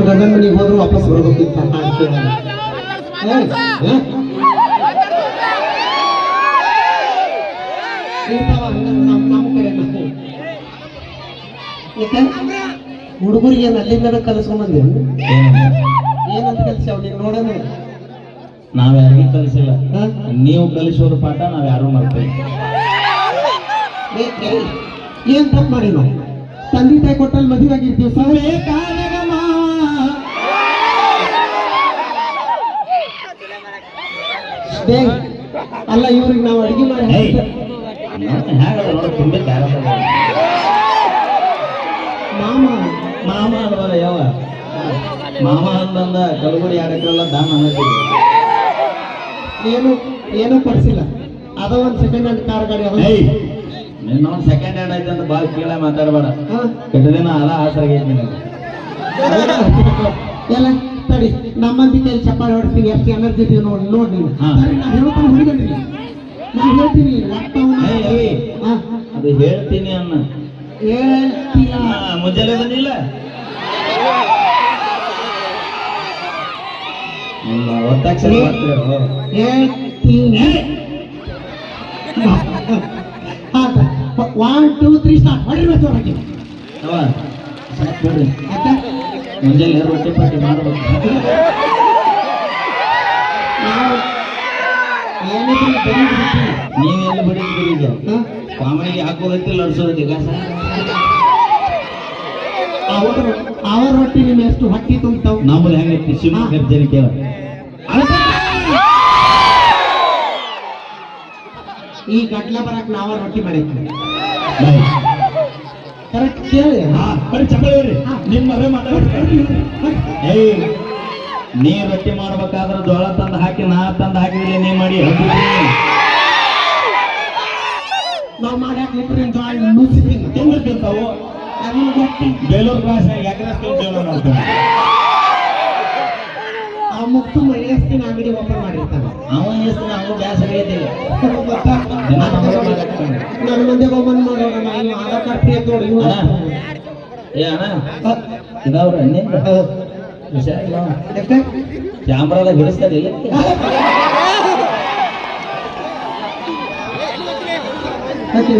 ಗಂಡನ ಮನೆಗೆ ಹೋದ್ರು ವಾಪಸ್ ಬರ್ಬೇಕಿತ್ತ ಹುಡುಗರಿಗೆ ಏನು ಅಲ್ಲಿಂದನೇ ಕಲಿಸ್ಕೊಂಬಂದಿ ಏನಂತ ಕಲಿಸಿ ಅವ್ರಿಗೆ ನೋಡೋಣ. ನಾವ್ ಯಾರಿಗೂ ಕಲಿಸಿಲ್ಲ. ನೀವು ಕಲಿಸೋದು ಪಾಠ ನಾವ್ ಯಾರು ಮಾಡ್ತೀವಿ ಏನ್ ತಪ್ಪು ಮಾಡಿ ನಾವು ತಂದೆ ತಾಯಿ ಕೊಟ್ಟಲ್ಲಿ ಮದುವೆ ಆಗಿರ್ತೀವಿ. ಅಲ್ಲ ಇವ್ರಿಗೆ ನಾವು ಅಡಿಗೆ ಮಾಡಿ ಅದ. ಮಾಮ. ಮಾಮ ಅಲ್ವಾ ಯಾವ? ಮಾಮ ಅಂತಂದ ಕಲಗುಡಿ ಆಡಕ್ಕೆಲ್ಲ ದಾನ ಅನ್ನತ್ತಿದ್ವಿ ಏನು ಏನೂ ಪಡಿಸಿಲ್ಲ ಅದ ಒಂದು ಸೆಕೆಂಡ್ ಹ್ಯಾಂಡ್ ಕಾರ್ ಗಾಡಿ ಏಯ್ ನಿನ್ನ ಒಂದು ಸೆಕೆಂಡ್ ಹ್ಯಾಂಡ್ ಐತೆ ಅಂತ ಭಾಳ ಕೀಳ ಮಾತಾಡಬೇಡ. ಹಾ? ಕೆಟ್ಟ ದಿನ ಅದ ಆಸರಾಗೈತಿ ನಿನಗೆ. ಎಲ್ಲ ತಡಿ ನಮ್ಮಂತಿ ಕೈ ಚಪ್ಪಾಳೆ ಹೊಡ್ತೀನಿ ಎಷ್ಟು ಎನರ್ಜಿ ಇದೀವಿ ನೋಡಿ ನೋಡಿ ನೀನು. ಹಾ. ಸರಿ ನಾ ಹೇಳ್ತಾನೆ ನಾ ಹೇಳ್ತೀನಿ. ಅದು ಅನ್ನ. ಹೇಳ್ತೀಯ? ಹಾ, ಮುಂಜಾನೆ ಬಂದಿಲ್ಲ? ಒತ್ತಾಕ್ಷರ? ಹೇಳ್ತೀನಿ. ಒನ್ ಟೂ ತ್ರೀ ಸ್ಟಾರ್ಟ್ ಹೊಡಿಬೇಕು ಹೊರಗೆ. ಅವ್ವ, ಸಾಕ್ ಬಿಡ್ರಿ ಯಾಕೆ ಮುಂಜಾನೆ ರೊಟ್ಟಿ ಪಟ್ಟಿ ಮಾಡಬೇಕು. ನೀವೆಲ್ಲ ಬಡಿದ್ರಿ ಈಗ? ಕಾಮಣಿಗೆ ಹಾಕೋದೈತಿ ಲಡ್ಸೋದೈತಿ ಗಾಸ ಅವ್ರ ಅವ್ರ ರೊಟ್ಟಿ ನಿಮ್ಮ ಎಷ್ಟು ಹೊಟ್ಟಿ ತುಂಬ ನಮ್ಮಲ್ಲಿ ಹೆಂಗೈತಿ ಶಿವ ಕೇಳ. ಈ ಗಟ್ಲ ಬರಕ್ ನಾವ ರೊಟ್ಟಿ ಮಾಡೈತಿ ಕರೆಕ್ಟ್ ಕೇಳಿ. ಬರೀ ಚಪ್ಪಳಿ ನಿಮ್ಮ ಮದುವೆ ಮಾತಾಡ್ರಿ ಏಯ್ ನೀ ರೊಟ್ಟಿ ಮಾಡ್ಬೇಕಾದ್ರೆ ಜೋಳ ತಂದು ಹಾಕಿ ನಾ ತಂದು ಹಾಕಿದ್ರೆ ನೀ ಮಾಡಿ. ನಾವ್ ಮಾಡಿ ಹಾಕ್ಲಿಕ್ಕೆ ಜೋಳ ತಿಂತಾವು? ಬೇಲೂರು ಕ್ಲಾಸ್ ಯಾಕೆ ಆ ಮುಕ್ತು ಅಂಗಡಿ ಓಪನ್ ಮಾಡಿರ್ತಾನೆ ಅವ ಎಷ್ಟು ಅವನು ಗ್ಯಾಸ್ ಆಗೈತಿ ಗೊತ್ತಾ? ದಿನ ನಮ್ಮನೆ ಮಾಡ್ತಾನೆ. ನನ್ನ ಮಂದಿ ಒಬ್ಬನ್ ಮಾಡೋಣ ನಾ ಇವ್ ಆಧಾರ್ ಕಾರ್ಡ್ ಫ್ರೀ ನೋಡಿ ಇವ್ ಅಣ್ಣ ಏ ಅಣ್ಣ ಇದಾವ್ರ ನಿಂದ ಹುಷಾರಿಲ್ಲ ಕ್ಯಾಮ್ರಾದಾಗ ಹಿಡಿಸ್ತಾರೆ ಇಲ್ಲ ಯಾಕೆ?